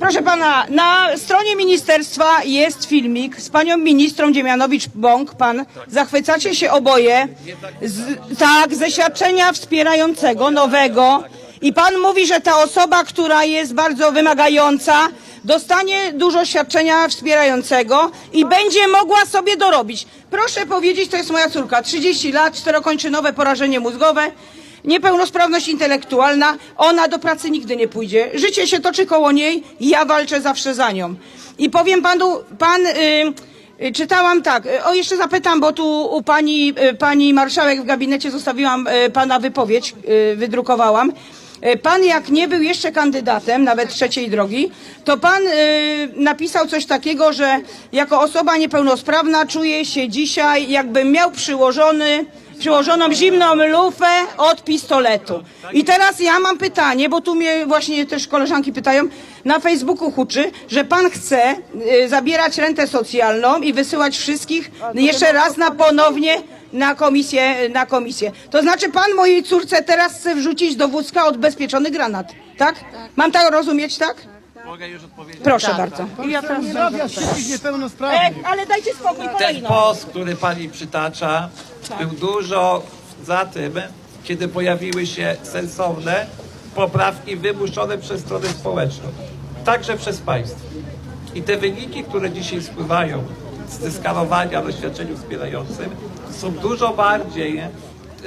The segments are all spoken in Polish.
Proszę pana, na stronie ministerstwa jest filmik z panią ministrą Dziemianowicz-Bąk. Pan zachwycacie się oboje. Z, tak, ze świadczenia wspierającego, nowego. I pan mówi, że ta osoba, która jest bardzo wymagająca, dostanie dużo świadczenia wspierającego i będzie mogła sobie dorobić. Proszę powiedzieć, to jest moja córka, 30 lat, czterokończynowe porażenie mózgowe. Niepełnosprawność intelektualna, ona do pracy nigdy nie pójdzie. Życie się toczy koło niej, ja walczę zawsze za nią. I powiem panu, pan, y, y, czytałam tak, y, o jeszcze zapytam, bo tu u pani, pani marszałek w gabinecie zostawiłam pana wypowiedź, wydrukowałam. Pan jak nie był jeszcze kandydatem, nawet trzeciej drogi, to pan napisał coś takiego, że jako osoba niepełnosprawna czuje się dzisiaj jakby miał przyłożony przyłożoną zimną lufę od pistoletu. I teraz ja mam pytanie, bo tu mnie właśnie też koleżanki pytają, na Facebooku huczy, że pan chce y, zabierać rentę socjalną i wysyłać wszystkich jeszcze raz na ponownie na komisję, na komisję. To znaczy pan mojej córce teraz chce wrzucić do wózka odbezpieczony granat, tak? Mam tak rozumieć, tak? Mogę już odpowiedzieć? Proszę bardzo. Zdrowia wszystkich E, niepełnosprawnych. ale dajcie spokój, Ten kolejno. post, który pani przytacza, był dużo za tym, kiedy pojawiły się sensowne poprawki wymuszone przez stronę społeczną, także przez państwo. I te wyniki, które dzisiaj spływają z skanowania na świadczeniu wspierającym, są dużo bardziej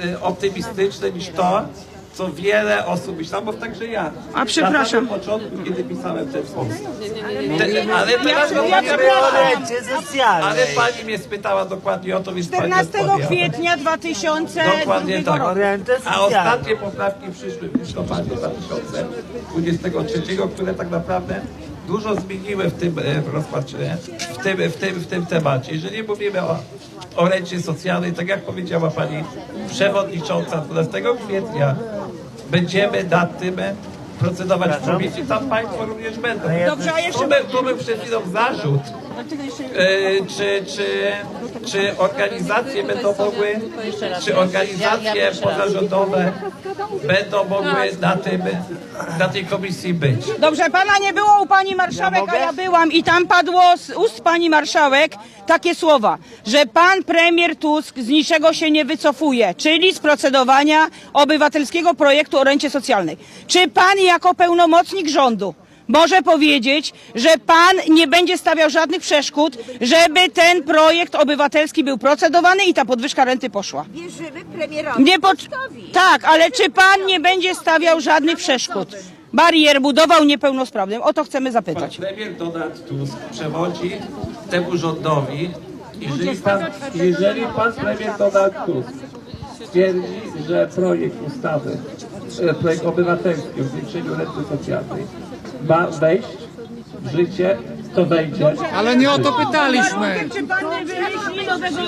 y, optymistyczne niż to, co wiele osób myślało, bo także ja. A, przepraszam. Na samym początku, kiedy pisałem ten post. Te, ale teraz ja ja ale pani mnie spytała dokładnie o to, więc pani 14 odpowie. kwietnia 2002 Dokładnie tak. A ostatnie poprawki przyszły w listopadzie 2023, które tak naprawdę dużo zmieniły w tym e, w rozpatrzeniu, w tym, w tym, w tym temacie. Jeżeli mówimy o, o rencie socjalnej, tak jak powiedziała pani przewodnicząca, 12 kwietnia będziemy nad tym procedować w komisji. Tam państwo również będą. Dobrze, a jeszcze Tu był, tu był przed chwilą zarzut, E, czy, czy, czy organizacje będą mogły, czy organizacje pozarządowe będą mogły na, tym, na tej komisji być. Dobrze, pana nie było u pani marszałek, a ja byłam i tam padło z ust pani marszałek takie słowa, że pan premier Tusk z niczego się nie wycofuje, czyli z procedowania obywatelskiego projektu o rencie socjalnej. Czy pan jako pełnomocnik rządu może powiedzieć, że pan nie będzie stawiał żadnych przeszkód, żeby ten projekt obywatelski był procedowany i ta podwyżka renty poszła? Wierzymy premierowi Nie po... Tuskowi. Tak, ale czy pan nie będzie stawiał żadnych przeszkód? Barier budował niepełnosprawnym? O to chcemy Pan zapytać. premier Donald Tusk przewodzi temu rządowi, jeżeli pan, jeżeli pan premier Donald Tusk stwierdzi, że projekt ustawy, e, projekt obywatelski o zwiększeniu renty socjalnej ma wejść w życie, to wejdzie. Ale nie o to pytaliśmy. Czy pan nie wymyśli nowego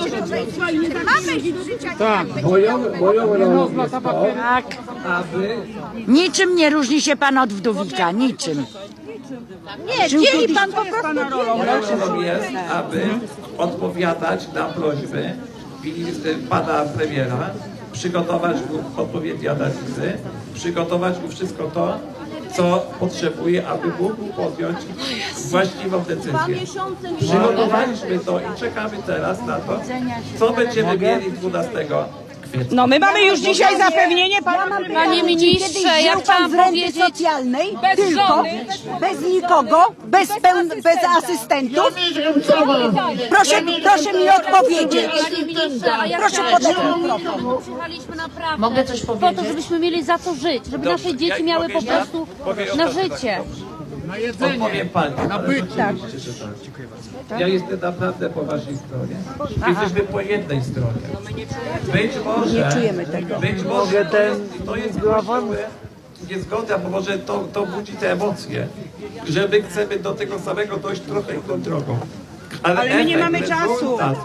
Mamy życia Tak. Moją, moją rolą jest to, Tak. aby Niczym nie różni się pan od wdówika, niczym. nie, dzieli pan po prostu Moją rolą jest, aby odpowiadać na prośby minister- pana premiera, przygotować mu odpowiednie analizy, przygotować mu wszystko to, co potrzebuje, aby mógł podjąć właściwą decyzję. Przygotowaliśmy to i czekamy teraz na to, co będziemy mieli 12 kwietnia. No my mamy już dzisiaj zapewnienie pana Panie ministrze, ja chciałam w renty powiedzieć, socjalnej bez tylko, żony. bez nikogo, bez, pełn, bez asystentów. Proszę, proszę mi odpowiedzieć. Panie ministrze, a ja Proszę chciałam podać powiedzieć, naprawdę Mogę coś po to, powiedzieć? żebyśmy mieli za co żyć, żeby nasze dzieci miały po prostu na życie. Na jedzenie. Odpowiem pani. Na ale byt. oczywiście, że tak. Ja jestem naprawdę po waszej stronie. Jesteśmy po jednej stronie. Być może, być może to jest, to jest właściwe niezgoda, bo może to, to budzi te emocje, że my chcemy do tego samego dojść trochę inną drogą. Ale my nie efekt, mamy czasu. rezultat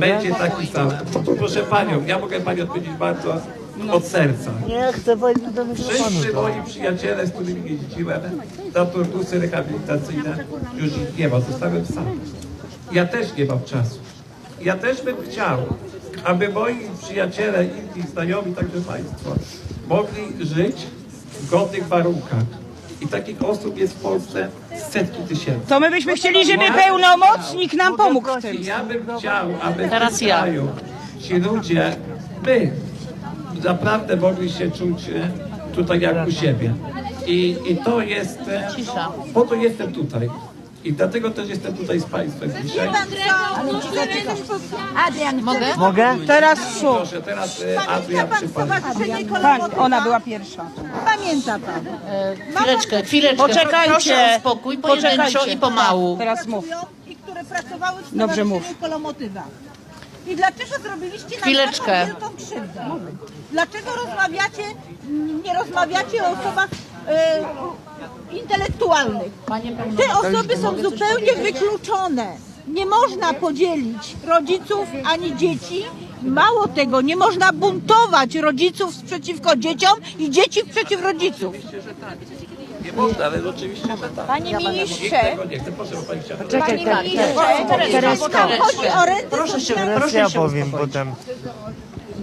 Będzie taki sam. Proszę panią, ja mogę pani odpowiedzieć bardzo od serca. Nie chcę powiedzieć do Wszyscy moi przyjaciele, z którymi jeździłem na turnusy rehabilitacyjne, już ich nie ma, zostałem sam. Ja też nie mam czasu. Ja też bym chciał, aby moi przyjaciele, inni znajomi, także Państwo, mogli żyć w godnych warunkach. I takich osób jest w Polsce setki tysięcy. To my byśmy chcieli, żeby pełnomocnik nam pomógł w tym. I ja bym chciał, aby Teraz w tym ja. kraju ci ludzie by naprawdę mogli się czuć e, tutaj jak u siebie. I, i to jest, e, po to jestem tutaj. I dlatego też jestem tutaj z Państwem dzisiaj. Adrian, Mogę? Mogę? Teraz szum. Proszę, teraz e, Adrian pan przypadek. stowarzyszenie Pan, Kolomotywa? ona była pierwsza. Pamięta pan. Chwileczkę, chwileczkę. Poczekajcie. Proszę o spokój, pojedynczo Poczekajcie. i pomału. Teraz mów. I które pracowały w Dobrze, mów. I dlaczego zrobiliście nam Chwileczkę. taką wielką krzywdę? Dlaczego rozmawiacie, nie rozmawiacie o osobach e, intelektualnych? Te osoby są zupełnie wykluczone. Nie można podzielić rodziców ani dzieci. Mało tego, nie można buntować rodziców przeciwko dzieciom i dzieci przeciw rodziców. Nie można, ale oczywiście, że tak. Panie ministrze, tego nie chce. Proszę, Pani chciała. panie ministrze, tam chodzi o renty Proszę się, socjalne. proszę Ja się powiem uspokoić. potem.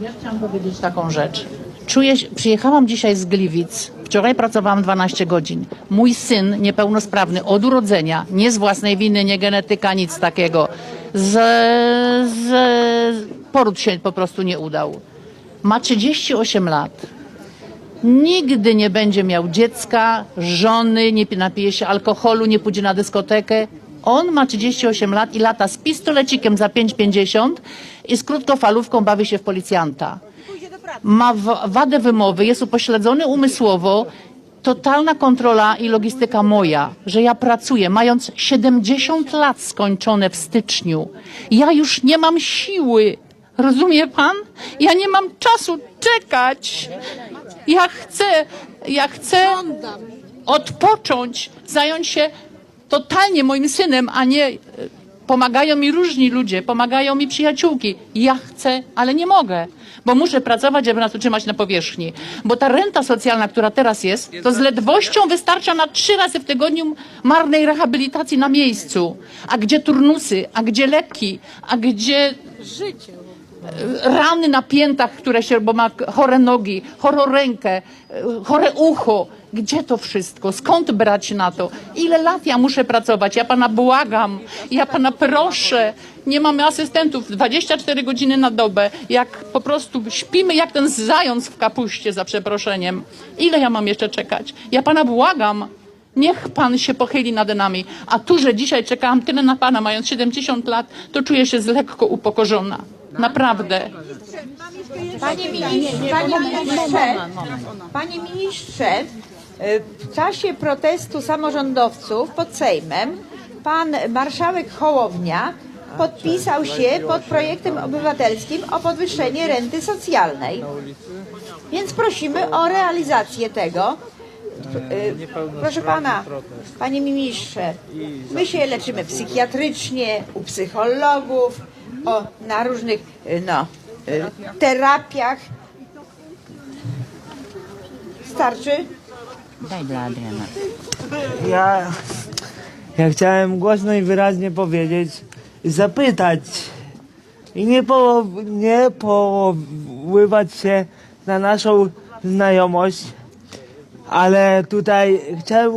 Ja chciałam powiedzieć taką rzecz. Czuję, się- przyjechałam dzisiaj z Gliwic. Wczoraj pracowałam 12 godzin. Mój syn niepełnosprawny od urodzenia, nie z własnej winy, nie genetyka, nic takiego. Z, z poród się po prostu nie udał. Ma 38 lat. Nigdy nie będzie miał dziecka, żony, nie napije się alkoholu, nie pójdzie na dyskotekę. On ma 38 lat i lata z pistolecikiem za 5,50 i z krótkofalówką bawi się w policjanta. Ma wa- wadę wymowy, jest upośledzony umysłowo. Totalna kontrola i logistyka moja, że ja pracuję, mając 70 lat skończone w styczniu. Ja już nie mam siły. Rozumie pan? Ja nie mam czasu czekać. Ja chcę, ja chcę odpocząć, zająć się totalnie moim synem, a nie e, pomagają mi różni ludzie, pomagają mi przyjaciółki. Ja chcę, ale nie mogę, bo muszę pracować, żeby nas utrzymać na powierzchni. Bo ta renta socjalna, która teraz jest, to z ledwością wystarcza na trzy razy w tygodniu marnej rehabilitacji na miejscu. A gdzie turnusy, a gdzie leki, a gdzie rany na piętach, które się, bo ma chore nogi, chorą rękę, e, chore ucho. Gdzie to wszystko? Skąd brać na to? Ile lat ja muszę pracować? Ja pana błagam, ja pana proszę. Nie mamy asystentów 24 godziny na dobę. Jak po prostu śpimy jak ten zając w kapuście, za przeproszeniem. Ile ja mam jeszcze czekać? Ja pana błagam. Niech pan się pochyli nad nami. A tu, że dzisiaj czekałam tyle na pana, mając 70 lat, to czuję się z lekko upokorzona. Naprawdę. Panie ministrze, panie ministrze, y, w czasie protestu samorządowców pod Sejmem pan marszałek Hołownia podpisał się pod projektem obywatelskim o podwyższenie renty socjalnej. Więc prosimy o realizację tego. Y, Proszę pana, panie ministrze, my się leczymy psychiatrycznie, u psychologów, o, na różnych y, no, y, terapiach. Starczy? Daj dla Adriana. Ja, ja chciałem głośno i wyraźnie powiedzieć, zapytać i nie, po, nie poływać się na naszą znajomość, ale tutaj chciałem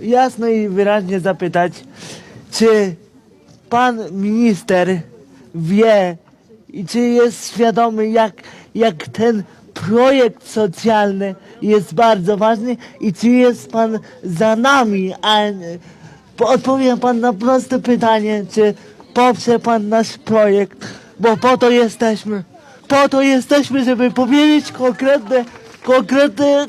jasno i wyraźnie zapytać, czy pan minister wie i czy jest świadomy, jak, jak ten projekt socjalny jest bardzo ważny i czy jest pan za nami, a po- odpowie pan na proste pytanie, czy poprze pan nasz projekt, bo po to jesteśmy. Po to jesteśmy, żeby powiedzieć konkretne, konkretne,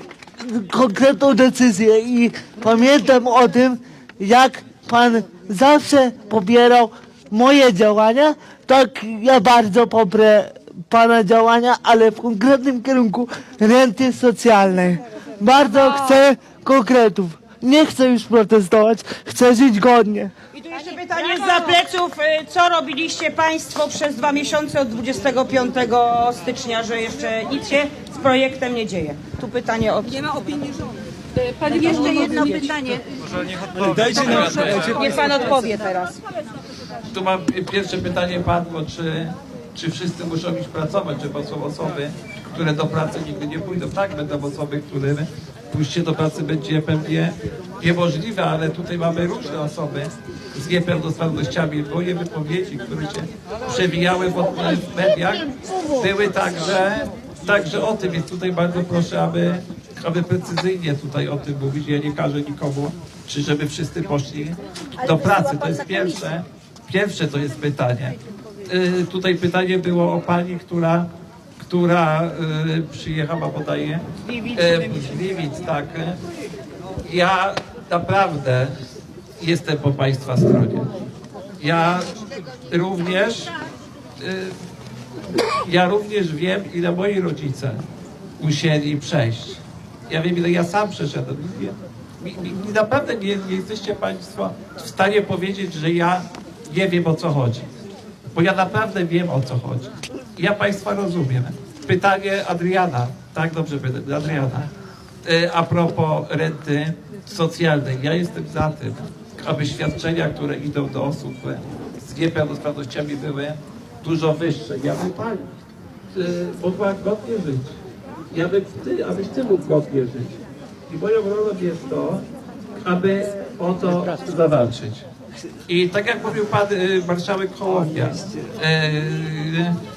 konkretną decyzję i pamiętam o tym, jak pan zawsze popierał moje działania, tak ja bardzo poprę pana działania, ale w konkretnym kierunku renty socjalnej. Bardzo chcę konkretów. Nie chcę już protestować, chcę żyć godnie. I tu jeszcze pytanie za pleców. y, Co robiliście Państwo przez dwa miesiące od 25 stycznia, że jeszcze nic się z projektem nie dzieje? Tu pytanie od... Nie ma opinii rządu. Jeszcze jedno pytanie. Niech Pan odpowie teraz. Tu mam pierwsze pytanie padło, czy, czy wszyscy muszą iść pracować, czy są osoby, które do pracy nigdy nie pójdą. Tak, będą osoby, które pójście do pracy będzie pewnie niemożliwe, ale tutaj mamy różne osoby z niepełnosprawnościami. Moje wypowiedzi, które się przewijały w mediach, były także, także o tym, więc tutaj bardzo proszę, aby, aby precyzyjnie tutaj o tym mówić. Ja nie każę nikomu, czy żeby wszyscy poszli do pracy. To jest pierwsze. Pierwsze to jest pytanie. Y, tutaj pytanie było o pani, która, która y, przyjechała podaje. Z Gliwic, tak. Ja naprawdę jestem po państwa stronie. Ja również y, ja również wiem, ile moi rodzice musieli przejść. Ja wiem, ile ja sam przeszedłem. Mi, mi naprawdę nie, nie jesteście Państwo w stanie powiedzieć, że ja nie wiem o co chodzi. Bo ja naprawdę wiem o co chodzi. Ja Państwa rozumiem. Pytanie Adriana, tak dobrze Adriana. E, A propos renty socjalnej. Ja jestem za tym, aby świadczenia, które idą do osób z niepełnosprawnościami były dużo wyższe. Ja bym pani e, mogła godnie żyć. Ja bym ty, abyś ty mógł godnie żyć. I moją rolą jest to, aby o to zawalczyć. I tak jak mówił pan y, marszałek Hołownia, y,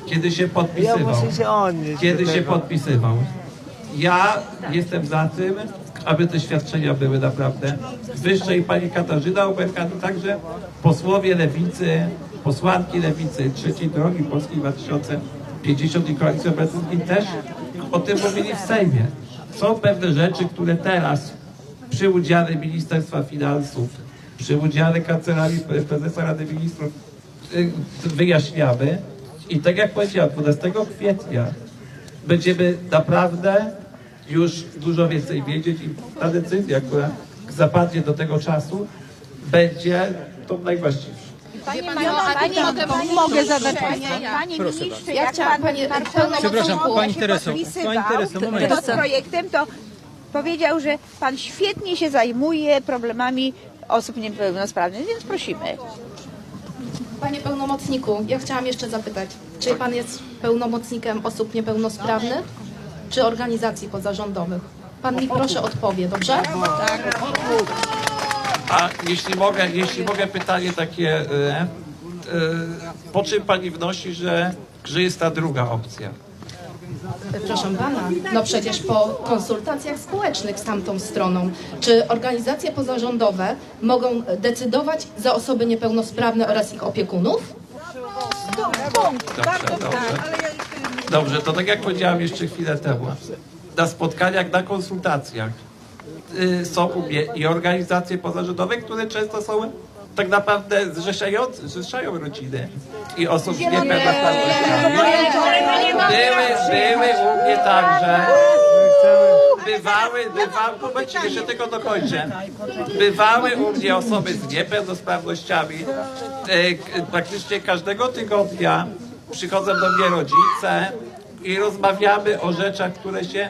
kiedy się podpisywał, kiedy się podpisywał, ja jestem za tym, aby te świadczenia były naprawdę. Wyższe i pani Katarzyna Uberka, to także posłowie Lewicy, posłanki Lewicy, Trzeciej Drogi Polskiej 2050 i Koalicji Obywatelskiej też o tym mówili w Sejmie. Są pewne rzeczy, które teraz przy udziale Ministerstwa Finansów, przy udziale Kancelarii Prezesa Rady Ministrów y, wyjaśniamy. I tak jak powiedziałem, 12 kwietnia będziemy naprawdę już dużo więcej wiedzieć i ta decyzja, która zapadnie do tego czasu, będzie tą najważniejszą. Pani, pani, pani, mogę zadać pytanie. Panie ministrze, jak chciałam, pan panie- Przepraszam, pani się Tereso, pani Tereso, moment. pod projektem, to powiedział, że pan świetnie się zajmuje problemami osób niepełnosprawnych, więc prosimy. Panie pełnomocniku, ja chciałam jeszcze zapytać, czy pan jest pełnomocnikiem osób niepełnosprawnych, czy organizacji pozarządowych? Pan mi proszę odpowie, dobrze? A jeśli mogę, jeśli mogę pytanie takie, e, e, po czym pani wnosi, że, że jest ta druga opcja? Proszę pana, no przecież po konsultacjach społecznych z tamtą stroną, czy organizacje pozarządowe mogą decydować za osoby niepełnosprawne oraz ich opiekunów? Dobrze, dobrze. Dobrze, to tak jak powiedziałam jeszcze chwilę temu, na spotkaniach, na konsultacjach y, są i organizacje pozarządowe, które często są tak naprawdę zrzeszające, zrzeszają rodziny i osób z niepełnosprawnościami. Były, były u mnie także. Bywały, bywały, momencik, jeszcze tylko dokończę. Bywały u mnie osoby z niepełnosprawnościami. E, praktycznie każdego tygodnia przychodzą do mnie rodzice i rozmawiamy o rzeczach, które się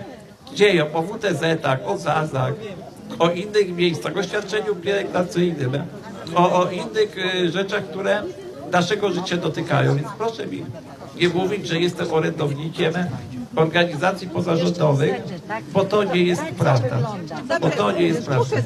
dzieją, o WTZ-ach, o ZAZ-ach, o innych miejscach, o świadczeniu pielęgnacyjnym, o, o innych e, rzeczach, które naszego życia dotykają. Więc proszę mi nie mówić, że jestem orędownikiem organizacji pozarządowych, bo to nie jest prawda. Bo to nie jest prawda.